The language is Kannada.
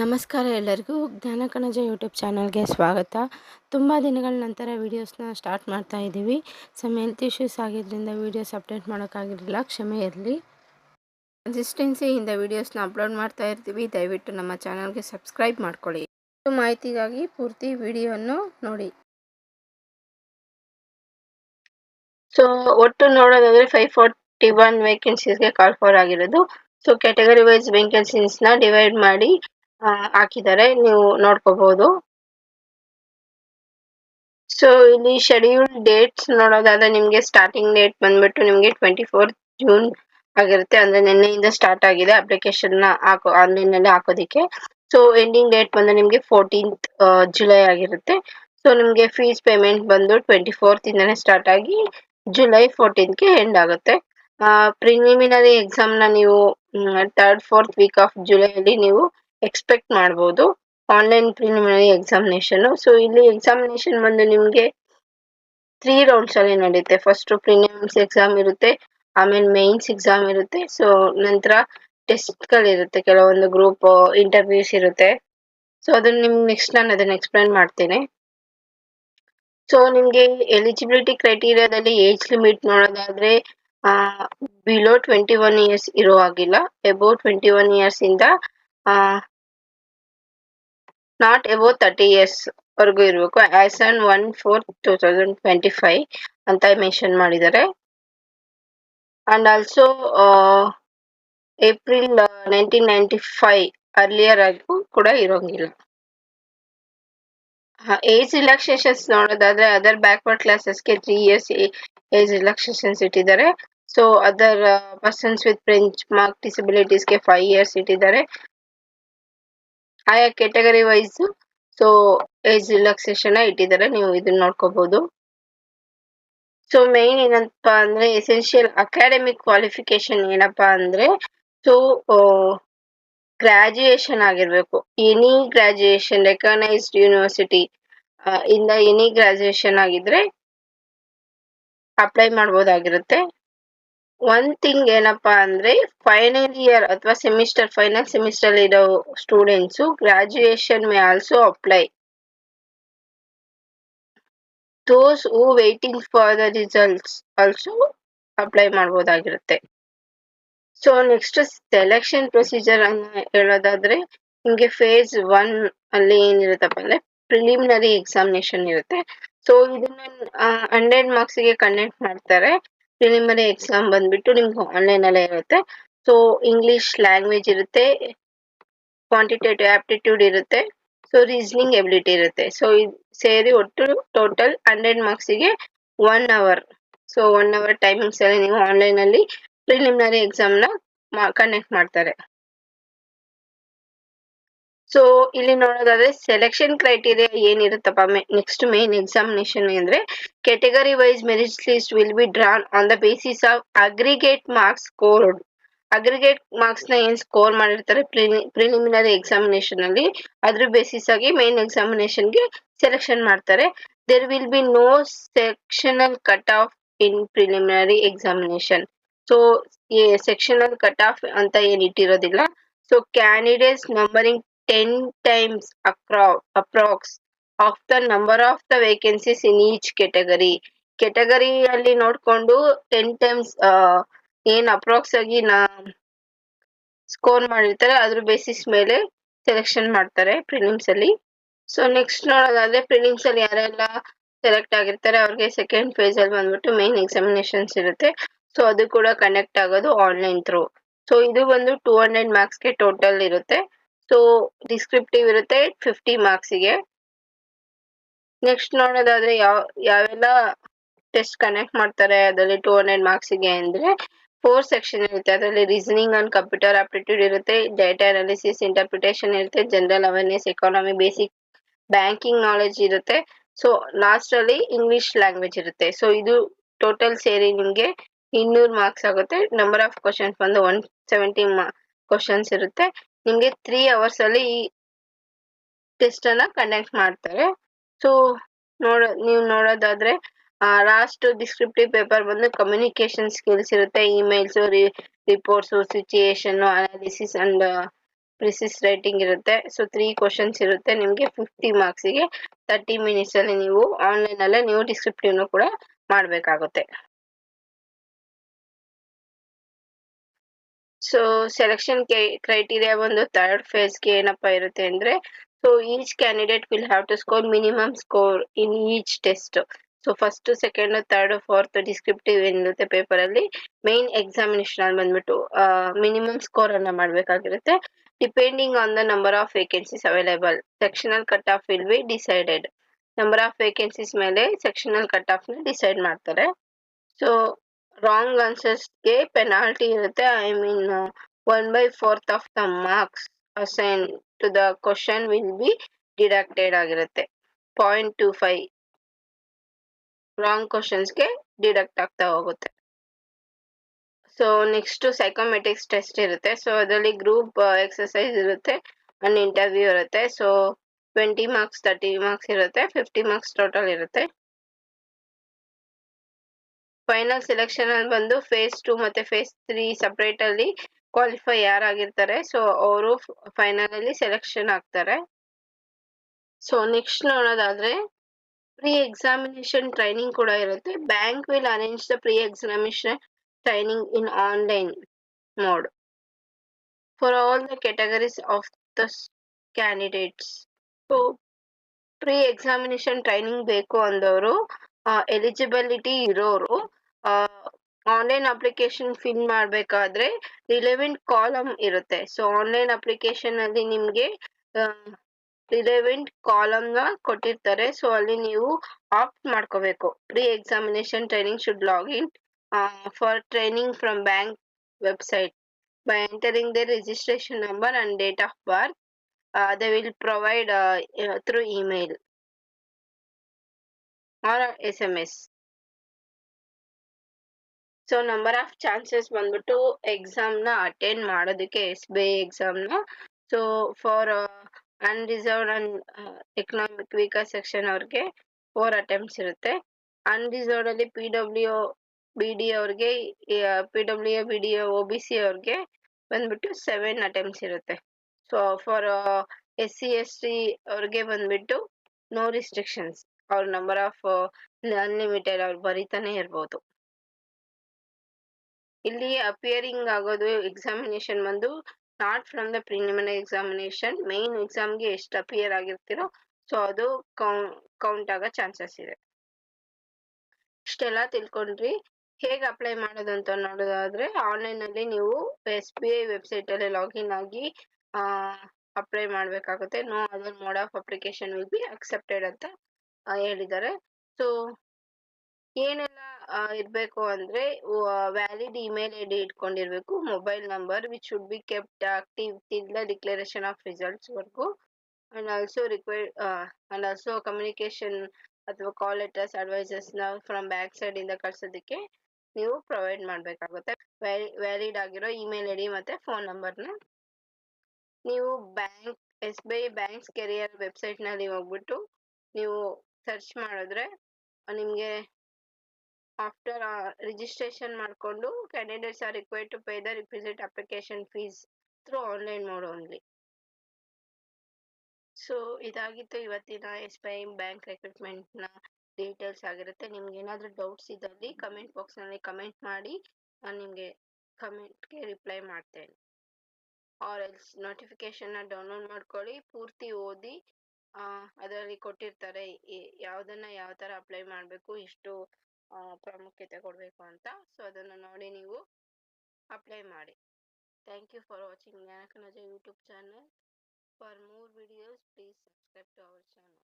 ನಮಸ್ಕಾರ ಎಲ್ಲರಿಗೂ. ಜ್ಞಾನ ಕಣಜ ಯೂಟ್ಯೂಬ್ ಚಾನಲ್ಗೆ ಸ್ವಾಗತ. ತುಂಬ ದಿನಗಳ ನಂತರ ವೀಡಿಯೋಸ್ನ ಸ್ಟಾರ್ಟ್ ಮಾಡ್ತಾ ಇದ್ದೀವಿ. ಸಮ್ ಹೆಲ್ತ್ ಇಶ್ಯೂಸ್ ಆಗಿದ್ದರಿಂದ ವೀಡಿಯೋಸ್ ಅಪ್ಡೇಟ್ ಮಾಡೋಕ್ಕಾಗಿರಲಿಲ್ಲ. ಕ್ಷಮೆ ಇರಲಿ. ಕನ್ಸಿಸ್ಟೆನ್ಸಿಯಿಂದ ವೀಡಿಯೋಸ್ನ ಅಪ್ಲೋಡ್ ಮಾಡ್ತಾ ಇರ್ತೀವಿ. ದಯವಿಟ್ಟು ನಮ್ಮ ಚಾನಲ್ಗೆ ಸಬ್ಸ್ಕ್ರೈಬ್ ಮಾಡ್ಕೊಳ್ಳಿ. ಮಾಹಿತಿಗಾಗಿ ಪೂರ್ತಿ ವಿಡಿಯೋವನ್ನು ನೋಡಿ. ಸೊ ಒಟ್ಟು ನೋಡೋದಾದ್ರೆ ಫೈವ್ ಫೋರ್ಟಿ ಒನ್ ವೇಕೆನ್ಸೀಸ್ಗೆ ಕಾಲ್ ಫಾರ್ ಆಗಿರೋದು. ಸೊ ಕ್ಯಾಟಗರಿ ವೈಸ್ ವೇಕೆನ್ಸೀಸ್ನ ಡಿವೈಡ್ ಮಾಡಿ ಹಾಕಿದ್ದಾರೆ, ನೀವು ನೋಡ್ಕೋಬಹುದು ಸೊ ಇಲ್ಲಿ ಶೆಡ್ಯೂಲ್ ಡೇಟ್ಸ್ ನೋಡೋದಾದ್ರೆ ನಿಮ್ಗೆ ಸ್ಟಾರ್ಟಿಂಗ್ ಡೇಟ್ ಬಂದ್ಬಿಟ್ಟು ನಿಮ್ಗೆ ಟ್ವೆಂಟಿ ಫೋರ್ತ್ ಜೂನ್ ಆಗಿರುತ್ತೆ. ಅಂದ್ರೆ ನಿನ್ನೆಯಿಂದ ಸ್ಟಾರ್ಟ್ ಆಗಿದೆ ಅಪ್ಲಿಕೇಶನ್ನ ಹಾಕೋ ಆನ್ಲೈನ್ನಲ್ಲಿ ಹಾಕೋದಿಕ್ಕೆ. ಸೊ ಎಂಡಿಂಗ್ ಡೇಟ್ ಬಂದ್ರೆ ನಿಮ್ಗೆ ಫೋರ್ಟೀನ್ತ್ ಜುಲೈ ಆಗಿರುತ್ತೆ. ಸೊ ನಿಮ್ಗೆ ಫೀಸ್ ಪೇಮೆಂಟ್ ಬಂದು ಟ್ವೆಂಟಿ ಫೋರ್ತ್ ಇಂದಾನೆ ಸ್ಟಾರ್ಟ್ ಆಗಿ ಜುಲೈ ಫೋರ್ಟೀನ್ಗೆ ಎಂಡ್ ಆಗುತ್ತೆ. ಪ್ರಿಲಿಮಿನರಿ ಎಕ್ಸಾಮ್ನ ನೀವು third fourth week of July ಅಲ್ಲಿ ನೀವು ಎಕ್ಸ್ಪೆಕ್ಟ್ ಮಾಡಬಹುದು ಆನ್ಲೈನ್ ಪ್ರಿಲಿಮಿನರಿ ಎಕ್ಸಾಮಿನೇಷನ್ ಸೊ ಇಲ್ಲಿ ಎಕ್ಸಾಮಿನೇಷನ್ ಬಂದು ನಿಮಗೆ ತ್ರೀ ರೌಂಡ್ಸ್ ಅಲ್ಲಿ ನಡೆಯುತ್ತೆ ಫಸ್ಟ್ ಪ್ರಿಲಿಮ್ಸ್ ಎಕ್ಸಾಮ್ ಇರುತ್ತೆ, ಆಮೇಲೆ ಮೈನ್ಸ್ ಎಕ್ಸಾಮ್ ಇರುತ್ತೆ. ಸೊ ನಂತರ ಟೆಸ್ಟ್ ಗಳಿರುತ್ತೆ ಕೆಲವೊಂದು ಗ್ರೂಪ್ ಇಂಟರ್ವ್ಯೂಸ್ ಇರುತ್ತೆ. ಸೊ ಅದನ್ನ ನಿಮ್ಗೆ ನೆಕ್ಸ್ಟ್ ನಾನು ಅದನ್ನ ಎಕ್ಸ್ಪ್ಲೈನ್ ಮಾಡ್ತೇನೆ. ಸೊ ನಿಮ್ಗೆ ಎಲಿಜಿಬಿಲಿಟಿ ಕ್ರೈಟೀರಿಯಾದಲ್ಲಿ ಏಜ್ ಲಿಮಿಟ್ ನೋಡೋದಾದ್ರೆ ಬಿಲೋ ಟ್ವೆಂಟಿ ಒನ್ ಇಯರ್ಸ್ ಇರೋ ಹಾಗಿಲ್ಲ. ಎಬೋ ಟ್ವೆಂಟಿ ಒನ್ ಇಯರ್ಸ್ ಇಂದ ನಾಟ್ ಎಬೋ ತರ್ಟಿ ಇಯರ್ಸ್ ವರೆಗೂ ಇರಬೇಕು. As on one four two thousand twenty five ಅಂತ ಮೆನ್ಷನ್ ಮಾಡಿದ್ದಾರೆ. And also April nineteen ninety five earlier ಆಗೂ ಕೂಡ ಇರೋಂಗಿಲ್ಲ. ಏಜ್ ರಿಲ್ಯಾಕ್ಸೇಷನ್ಸ್ ನೋಡೋದಾದ್ರೆ ಅದರ್ ಬ್ಯಾಕ್ವರ್ಡ್ ಕ್ಲಾಸಸ್ಗೆ ತ್ರೀ ಇಯರ್ಸ್ ಏಜ್ ರಿಲ್ಯಾಕ್ಸೇಷನ್ಸ್ ಇಟ್ಟಿದ್ದಾರೆ. So other persons with benchmark ಡಿಸಬಿಲಿಟೀಸ್ಗೆ five years ಇಟ್ಟಿದ್ದಾರೆ. ಆಯಾ category wise so age relaxation ಇಟ್ಟಿದ್ದಾರೆ ನೀವು ಇದನ್ನ ನೋಡ್ಕೋಬಹುದು ಸೊ ಮೇನ್ ಏನಪ್ಪಾ ಅಂದ್ರೆ ಎಸೆನ್ಷಿಯಲ್ ಅಕಾಡೆಮಿಕ್ ಕ್ವಾಲಿಫಿಕೇಶನ್ ಏನಪ್ಪಾ ಅಂದ್ರೆ ಸೊ ಗ್ರಾಜುಯೇಷನ್ ಆಗಿರ್ಬೇಕು. ಎನಿ ಗ್ರಾಜುಯೇಷನ್ ರೆಕಗ್ನೈಸ್ಡ್ ಯೂನಿವರ್ಸಿಟಿ ಇಂದ ಎನಿ ಗ್ರಾಜುಯೇಷನ್ ಆಗಿದ್ರೆ ಅಪ್ಲೈ ಮಾಡ್ಬೋದಾಗಿರುತ್ತೆ. ಒನ್ ಥಿಂಗ್ ಏನಪ್ಪಾ ಅಂದ್ರೆ ಫೈನಲ್ ಇಯರ್ ಅಥವಾ ಸೆಮಿಸ್ಟರ್ ಫೈನಲ್ ಸೆಮಿಸ್ಟರ್ ಇರೋ students graduation may also apply those who waiting for the results also apply ಮಾಡ್ಬೋದಾಗಿರುತ್ತೆ. So next selection procedure ಅನ್ನ ಹೇಳೋದಾದ್ರೆ, ನಿಮ್ಗೆ ಫೇಸ್ ಒನ್ ಅಲ್ಲಿ ಏನಿರುತ್ತಪ್ಪ ಅಂದ್ರೆ ಪ್ರಿಲಿಮಿನರಿ ಎಕ್ಸಾಮಿನೇಷನ್ ಇರುತ್ತೆ. ಸೊ ಇದನ್ನ ಹಂಡ್ರೆಡ್ ಮಾರ್ಕ್ಸ್ಗೆ ಕಂಡಕ್ಟ್ ಮಾಡ್ತಾರೆ. ಪ್ರಿಲಿಮಿನರಿ ಎಕ್ಸಾಮ್ ಬಂದ್ಬಿಟ್ಟು ನಿಮ್ಗೆ ಆನ್ಲೈನ್ ಅಲ್ಲೇ ಇರುತ್ತೆ. ಸೊ ಇಂಗ್ಲಿಷ್ ಲ್ಯಾಂಗ್ವೇಜ್ ಇರುತ್ತೆ ಕ್ವಾಂಟಿಟೇಟಿವ್ ಆಪ್ಟಿಟ್ಯೂಡ್ ಇರುತ್ತೆ ಸೊ ರೀಸನಿಂಗ್ ಎಬಿಲಿಟಿ ಇರುತ್ತೆ. ಸೊ ಸೇರಿ ಒಟ್ಟು total hundred ಮಾರ್ಕ್ಸಿಗೆ one hour so one hour timings ಅಲ್ಲಿ ನೀವು ಆನ್ಲೈನ್ ಅಲ್ಲಿ ಪ್ರಿಲಿಮಿನರಿ ಎಕ್ಸಾಮ್ನ ಕಂಡಕ್ಟ್ ಮಾಡ್ತಾರೆ. ಸೊ ಇಲ್ಲಿ ನೋಡೋದಾದ್ರೆ ಸೆಲೆಕ್ಷನ್ ಕ್ರೈಟೀರಿಯಾ ಏನಿರುತ್ತಪ್ಪ ನೆಕ್ಸ್ಟ್ ಮೇನ್ ಎಕ್ಸಾಮಿನೇಷನ್ ಅಂದ್ರೆ category wise merit list will be drawn on the basis of aggregate marks score aggregate ಮಾರ್ಕ್ಸ್ನ ಏನ್ ಸ್ಕೋರ್ ಮಾಡಿರ್ತಾರೆ? ಪ್ರಿಲಿಮಿನರಿ ಎಕ್ಸಾಮಿನೇಷನ್ ಅಲ್ಲಿ. ಅದ್ರ ಬೇಸಿಸ್ ಆಗಿ ಮೇನ್ ಎಕ್ಸಾಮಿನೇಷನ್ಗೆ ಸೆಲೆಕ್ಷನ್ ಮಾಡ್ತಾರೆ. There will be no sectional cut off in preliminary examination so sectional cut off ಅಂತ ಏನ್ ಇಟ್ಟಿರೋದಿಲ್ಲ. So candidates numbering ten times ಅಕ್ರಾ approx of the number of the vacancies in each category ಕೆಟಗರಿಯಲ್ಲಿ ನೋಡ್ಕೊಂಡು ಟೆನ್ ಟೈಮ್ಸ್ ಏನು ಅಪ್ರಾಕ್ಸ್ ಆಗಿ ನಾ ಸ್ಕೋರ್ ಮಾಡಿರ್ತಾರೆ, ಅದ್ರ ಬೇಸಿಸ್ ಮೇಲೆ ಸೆಲೆಕ್ಷನ್ ಮಾಡ್ತಾರೆ ಪ್ರಿಲಿಮ್ಸ್ ಅಲ್ಲಿ. ಸೊ ನೆಕ್ಸ್ಟ್ ನೋಡೋದಾದ್ರೆ ಪ್ರಿಲಿಮ್ಸ್ ಅಲ್ಲಿ ಯಾರೆಲ್ಲ ಸೆಲೆಕ್ಟ್ ಆಗಿರ್ತಾರೆ, ಅವ್ರಿಗೆ ಸೆಕೆಂಡ್ ಫೇಸ್ ಅಲ್ಲಿ ಬಂದ್ಬಿಟ್ಟು ಮೇನ್ ಎಕ್ಸಾಮಿನೇಷನ್ಸ್ ಇರುತ್ತೆ. ಸೊ ಅದು ಕೂಡ ಕನೆಕ್ಟ್ ಆಗೋದು ಆನ್ಲೈನ್ ಥ್ರೂ ಸೊ ಇದು ಬಂದು ಟೂ ಹಂಡ್ರೆಡ್ ಮಾರ್ಕ್ಸ್ಗೆ ಟೋಟಲ್ ಇರುತ್ತೆ. ಸೊ ಡಿಸ್ಕ್ರಿಪ್ಟಿವ್ ಇರುತ್ತೆ ಫಿಫ್ಟಿ ಮಾರ್ಕ್ಸಿಗೆ ನೆಕ್ಸ್ಟ್ ನೋಡೋದಾದ್ರೆ ಯಾವ, ಯಾವೆಲ್ಲ ಟೆಸ್ಟ್ ಕನೆಕ್ಟ್ ಮಾಡ್ತಾರೆ, ಅದರಲ್ಲಿ ಟೂ ಹಂಡ್ರೆಡ್ ಮಾರ್ಕ್ಸಿಗೆ ಅಂದ್ರೆ ಫೋರ್ ಸೆಕ್ಷನ್ ಇರುತ್ತೆ. ಅದರಲ್ಲಿ ರೀಸನಿಂಗ್ ಅಂಡ್ ಕಂಪ್ಯೂಟರ್ ಆಪ್ಟಿಟ್ಯೂಡ್ ಇರುತ್ತೆ ಡೇಟಾ ಅನಾಲಿಸಿಸ್ ಇಂಟರ್ಪ್ರಿಟೇಷನ್ ಇರುತ್ತೆ general awareness economy basic banking knowledge ಇರುತ್ತೆ. ಸೊ ಲಾಸ್ಟ್ ಅಲ್ಲಿ ಇಂಗ್ಲಿಷ್ ಲ್ಯಾಂಗ್ವೇಜ್ ಇರುತ್ತೆ. ಸೊ ಇದು ಟೋಟಲ್ ಸೇರಿ ನಿಮ್ಗೆ ಇನ್ನೂರು ಮಾರ್ಕ್ಸ್ ಆಗುತ್ತೆ. ನಂಬರ್ ಆಫ್ ಕ್ವಶನ್ಸ್ ಬಂದು ಒನ್ ಸೆವೆಂಟಿ ಕ್ವಶನ್ಸ್ ಇರುತ್ತೆ. ನಿಮ್ಗೆ ತ್ರೀ ಅವರ್ಸ್ ಅಲ್ಲಿ ಈ ಟೆಸ್ಟ್ ಅನ್ನ ಕಂಡಕ್ಟ್ ಮಾಡ್ತಾರೆ. ಸೊ ನೋಡ, ನೀವು ನೋಡೋದಾದ್ರೆ ಲಾಸ್ಟ್ ಡಿಸ್ಕ್ರಿಪ್ಟಿವ್ ಪೇಪರ್ ಬಂದು ಕಮ್ಯುನಿಕೇಶನ್ ಸ್ಕಿಲ್ಸ್ ಇರುತ್ತೆ. Emails reports situation analysis and precis writing ಇರುತ್ತೆ. ಸೊ ತ್ರೀ ಕ್ವಶನ್ಸ್ ಇರುತ್ತೆ ನಿಮಗೆ ಫಿಫ್ಟಿ ಮಾರ್ಕ್ಸಿಗೆ ತರ್ಟಿ ಮಿನಿಟ್ಸಲ್ಲಿ ನೀವು ಆನ್ಲೈನ್ ಆನ್ಲೈನಲ್ಲೇ ನೀವು ಡಿಸ್ಕ್ರಿಪ್ಟಿವ್ನು ಕೂಡ ಮಾಡಬೇಕಾಗುತ್ತೆ. ಸೊ ಸೆಲೆಕ್ಷನ್ ಕ್ರೈಟೀರಿಯಾ ಬಂದು ಥರ್ಡ್ ಫೇಸ್ಗೆ ಏನಪ್ಪ ಇರುತ್ತೆ ಅಂದ್ರೆ so each candidate will have to score minimum score in each test so first second third fourth descriptive ಏನಿರುತ್ತೆ ಪೇಪರ್ ಅಲ್ಲಿ. ಮೈನ್ ಎಕ್ಸಾಮಿನೇಷನ್ ಅಲ್ಲಿ ಬಂದ್ಬಿಟ್ಟು ಮಿನಿಮಮ್ ಸ್ಕೋರ್ ಅನ್ನ ಮಾಡಬೇಕಾಗಿರುತ್ತೆ. Depending on the number of vacancies available sectional cut off will be decided number of vacancies ಮೇಲೆ ಸೆಕ್ಷನಲ್ ಕಟ್ ಆಫ್ನ ಡಿಸೈಡ್ ಮಾಡ್ತಾರೆ. ಸೊ ರಾಂಗ್ ಆನ್ಸರ್ಸ್ಗೆ ಪೆನಾಲ್ಟಿ ಇರುತ್ತೆ I mean one by fourth of the marks assign to the question will be deducted ಆಗಿರುತ್ತೆ ಪಾಯಿಂಟ್ ಟು ಫೈವ್ ರಾಂಗ್ ಕ್ವಶನ್ಸ್ಗೆ ಡಿಡಕ್ಟ್ ಆಗ್ತಾ ಹೋಗುತ್ತೆ ಸೊ ನೆಕ್ಸ್ಟ್ ಸೈಕೋಮೆಟಿಕ್ಸ್ ಟೆಸ್ಟ್ ಇರುತ್ತೆ ಸೊ ಅದರಲ್ಲಿ ಗ್ರೂಪ್ ಎಕ್ಸಸೈಸ್ ಇರುತ್ತೆ ಅಂಡ್ ಇಂಟರ್ವ್ಯೂ ಇರುತ್ತೆ so twenty marks thirty marks ಇರುತ್ತೆ ಫಿಫ್ಟಿ ಮಾರ್ಕ್ಸ್ ಟೋಟಲ್ ಇರುತ್ತೆ ಫೈನಲ್ ಸೆಲೆಕ್ಷನ್ ಅಲ್ಲಿ ಬಂದು ಫೇಸ್ ಟು ಮತ್ತೆ ಫೇಸ್ ತ್ರೀ ಸಪರೇಟ್ ಅಲ್ಲಿ ಕ್ವಾಲಿಫೈ ಯಾರಾಗಿರ್ತಾರೆ. ಸೊ ಅವರು ಫೈನಲ್ ಅಲ್ಲಿ ಸೆಲೆಕ್ಷನ್ ಆಗ್ತಾರೆ ಸೊ ನೆಕ್ಸ್ಟ್ ನೋಡೋದಾದ್ರೆ ಪ್ರೀ ಎಕ್ಸಾಮಿನೇಷನ್ ಟ್ರೈನಿಂಗ್ ಕೂಡ ಇರುತ್ತೆ. Bank will arrange the pre examination training in online mode for all the categories of the candidates so pre examination training ಬೇಕು ಅಂದವರು ಎಲಿಜಿಬಿಲಿಟಿ ಇರೋರು ಆನ್ಲೈನ್ ಅಪ್ಲಿಕೇಶನ್ ಫಿಲ್ ಮಾಡಬೇಕಾದ್ರೆ ರಿಲೆವೆಂಟ್ ಕಾಲಮ್ ಇರುತ್ತೆ. ಸೊ ಆನ್ಲೈನ್ ಅಪ್ಲಿಕೇಶನ್ ಅಲ್ಲಿ ನಿಮಗೆ ರಿಲೆವೆಂಟ್ನ ಕೊಟ್ಟಿರ್ತಾರೆ. ಸೊ ಅಲ್ಲಿ ನೀವು ಆಪ್ಟ್ ಮಾಡ್ಕೋಬೇಕು. Pre examination training should login for training from bank website by entering the registration number and date of birth they will provide through email or S M S so number of chances ಬಂದ್ಬಿಟ್ಟು ಎಕ್ಸಾಮ್ನ ಅಟೆಂಡ್ ಮಾಡೋದಕ್ಕೆ S B I ಎಕ್ಸಾಮ್ನ. So for unreserved and economic weaker section ಅವ್ರಿಗೆ ಫೋರ್ ಅಟೆಂಪ್ಟ್ಸ್ ಇರುತ್ತೆ. ಅನ್ರಿಸರ್ವ್ಡ್ ಅಲ್ಲಿ ಪಿ ಡಬ್ಲ್ಯೂ ಬಿ ಡಿ ಅವ್ರಿಗೆ P W B D O B C ಅವ್ರಿಗೆ ಬಂದ್ಬಿಟ್ಟು ಸೆವೆನ್ ಅಟೆಂಪ್ಟ್ಸ್ ಇರುತ್ತೆ. So for S C S T ಅವ್ರಿಗೆ ಬಂದ್ಬಿಟ್ಟು ನೋ ರಿಸ್ಟ್ರಿಕ್ಷನ್ಸ್ ಅವ್ರ ನಂಬರ್ ಆಫ್ ಅನ್ಲಿಮಿಟೆಡ್ ಅವ್ರು ಬರೀತಾನೆ ಇರ್ಬೋದು. ಇಲ್ಲಿ ಅಪಿಯರಿಂಗ್ ಆಗೋದು ಎಕ್ಸಾಮಿನೇಷನ್ ಬಂದು not from the preliminary examination main ಎಕ್ಸಾಮ್ಗೆ ಎಷ್ಟು ಅಪಿಯರ್ ಆಗಿರ್ತೀರೋ ಸೊ ಅದು ಕೌಂಟ್ ಆಗೋ ಚಾನ್ಸಸ್ ಇದೆ. ಇಷ್ಟೆಲ್ಲ ತಿಳ್ಕೊಂಡ್ರಿ ಹೇಗೆ ಅಪ್ಲೈ ಮಾಡೋದು ಅಂತ ನೋಡೋದಾದ್ರೆ ಆನ್ಲೈನ್ ಅಲ್ಲಿ ನೀವು ಎಸ್ ಬಿ ಐ ವೆಬ್ಸೈಟ್ ಅಲ್ಲಿ ಲಾಗಿನ್ ಆಗಿ ಅಪ್ಲೈ ಮಾಡಬೇಕಾಗುತ್ತೆ. No other mode of application will be accepted ಅಂತ ಹೇಳಿದ್ದಾರೆ. ಸೊ ಏನೆಲ್ಲ ಇರಬೇಕು ಅಂದ್ರೆ valid email I D ಇಟ್ಕೊಂಡಿರ್ಬೇಕು mobile number which should be kept active the declaration of results ವರ್ಗು. And also require and also communication ಅಥವಾ ಕಾಲ್ ಲೆಟರ್ಸ್ ಅಡ್ವೈಸಸ್ನ ಫ್ರಮ್ ಬ್ಯಾಕ್ ಸೈಡ್ ಇಂದ ಕಳ್ಸೋದಕ್ಕೆ ನೀವು ಪ್ರೊವೈಡ್ ಮಾಡಬೇಕಾಗುತ್ತೆ. ವ್ಯಾಲಿಡ್ ಆಗಿರೋ ಇಮೇಲ್ ಐ ಡಿ ಮತ್ತೆ ಫೋನ್ ನಂಬರ್ನ ನೀವು bank S B I banks career ವೆಬ್ಸೈಟ್ನಲ್ಲಿ ಹೋಗ್ಬಿಟ್ಟು, ನೀವು ಸರ್ಚ್ ಮಾಡಿದ್ರೆ, ನಿಮಗೆ ಆಫ್ಟರ್ ರಿಜಿಸ್ಟ್ರೇಷನ್ ಮಾಡಿಕೊಂಡು candidates are required to pay the requisite application fees through online mode only so ಇದಾಗಿತ್ತು ಇವತ್ತಿನ ಎಸ್ ಬಿ ಐ ಬ್ಯಾಂಕ್ ರೆಕ್ರೂಟ್ಮೆಂಟ್ನ ಡೀಟೇಲ್ಸ್ ಆಗಿರುತ್ತೆ. ನಿಮ್ಗೆ ಏನಾದರೂ ಡೌಟ್ಸ್ ಇದ್ದಲ್ಲಿ ಕಮೆಂಟ್ ಬಾಕ್ಸ್ನಲ್ಲಿ ಕಮೆಂಟ್ ಮಾಡಿ, ನಾನು ನಿಮಗೆ ಕಮೆಂಟ್ಗೆ ರಿಪ್ಲೈ ಮಾಡ್ತೇನೆ. ಆರ್ ಎಲ್ಸ್ ನೋಟಿಫಿಕೇಶನ್ನ ಡೌನ್ಲೋಡ್ ಮಾಡ್ಕೊಳ್ಳಿ, ಪೂರ್ತಿ ಓದಿ ಅದರಲ್ಲಿ ಕೊಟ್ಟಿರ್ತಾರೆ ಯಾವ್ದನ್ನ ಯಾವ ತರ ಅಪ್ಲೈ ಮಾಡಬೇಕು ಎಷ್ಟು ಪ್ರಾಮುಖ್ಯತೆ ಕೊಡಬೇಕು ಅಂತ. ಸೊ ಅದನ್ನು ನೋಡಿ ನೀವು ಅಪ್ಲೈ ಮಾಡಿ. Thank you for watching Jnanakanaja YouTube channel for more videos please subscribe to our channel